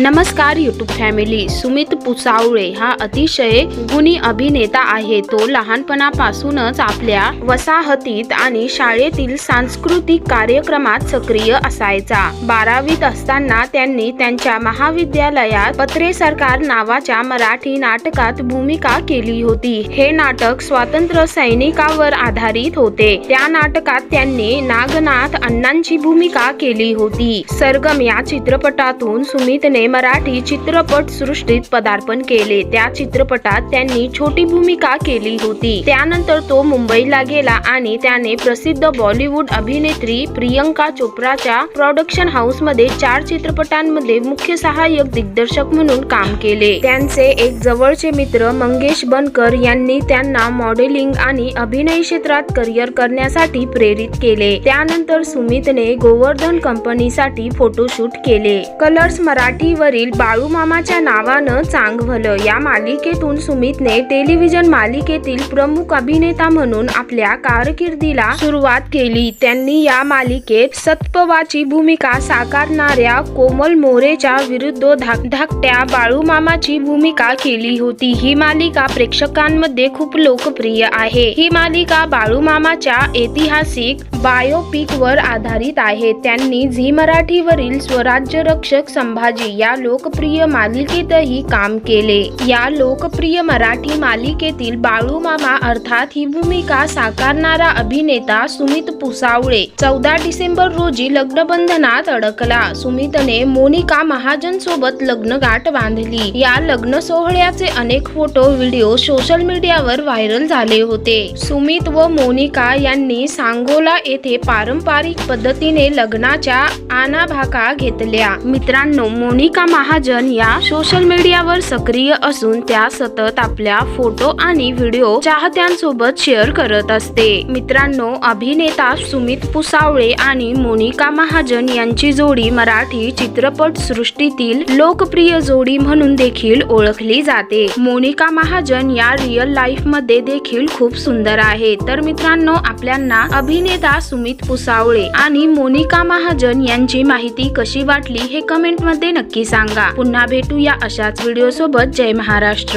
नमस्कार YouTube family Sumit पुसावळे हा अतिशय गुणी अभिनेता आहे. तो लहानपणापासूनच आपल्या वसाहतीत आणि शाळेतील सांस्कृतिक कार्यक्रमात सक्रिय असायचा. बारावीत असताना त्यांनी त्यांच्या महाविद्यालयात पत्रे सरकार नावाच्या मराठी नाटकात भूमिका केली होती. हे नाटक स्वातंत्र्य सैनिकावर आधारित होते. त्या नाटकात त्यांनी नागनाथ अण्णांची भूमिका केली होती. सरगम या चित्रपटातून सुमितने मराठी चित्रपट सृष्टीत पदार्पण केले. त्या चित्रपटात त्यांनी छोटी भूमिका केली होती. त्यानंतर तो मुंबईला गेला आणि त्याने प्रसिद्ध बॉलिवूड अभिनेत्री प्रियंका चोप्राच्या प्रोडक्शन हाऊसमध्ये चार चित्रपटांमध्ये मुख्य सहाय्यक दिग्दर्शक म्हणून काम केले. त्यांचे एक जवळचे मित्र मंगेश बनकर यांनी त्यांना मॉडेलिंग आणि अभिनय क्षेत्रात करिअर करण्यासाठी प्रेरित केले. त्यानंतर सुमितने गोवर्धन कंपनीसाठी फोटोशूट केले. कलर्स मराठी टीव्हीवरील बाळूमामाच्या नावानं चांगभलं. या मालिकेतून सुमितने टेलिव्हिजन मालिकेतील प्रमुख अभिनेता म्हणून आपल्या कारकिर्दीला सुरुवात केली. त्यांनी या मालिकेत सत्पवाची भूमिका साकारणाऱ्या कोमल मोरेच्या विरुद्ध धाक धाकट्या बाळूमामाची भूमिका केली होती. ही मालिका प्रेक्षकांमध्ये खूप लोकप्रिय आहे. ही मालिका बाळूमामाच्या ऐतिहासिक बायोपिक वर आधारित आहे. त्यांनी झी मराठीवरील स्वराज्य रक्षक संभाजी या लोकप्रिय मालिकेतही काम केले. या लोकप्रिय मराठी मालिकेतील बाळूमामा अर्थात ही भूमिका साकारणारा अभिनेता सुमित पुसावळे चौदा डिसेंबर रोजी लग्नबंधनात अडकला. सुमितने मोनिका महाजन सोबत लग्न गाठ बांधली. या लग्न सोहळ्याचे अनेक फोटो व्हिडिओ सोशल मीडियावर व्हायरल झाले होते. सुमित व मोनिका यांनी सांगोला येथे पारंपरिक पद्धतीने लग्नाच्या आनाभाका घेतल्या. मित्रांनो मोनिका मोनिका महाजन या सोशल मीडियावर सक्रिय असून त्या सतत आपल्या फोटो आणि व्हिडिओ चाहत्यांसोबत शेअर करत असते. मित्रांनो अभिनेता सुमित पुसावळे आणि मोनिका महाजन यांची जोडी मराठी चित्रपट सृष्टीतील लोकप्रिय जोडी म्हणून देखील ओळखली जाते. मोनिका महाजन या रिअल लाईफमध्ये देखील खूप सुंदर आहे. तर मित्रांनो आपल्यांना अभिनेता सुमित पुसावळे आणि मोनिका महाजन यांची माहिती कशी वाटली हे कमेंटमध्ये नक्की सांगा. पुन्हा भेटूया अशाच व्हिडिओ सोबत. जय महाराष्ट्र.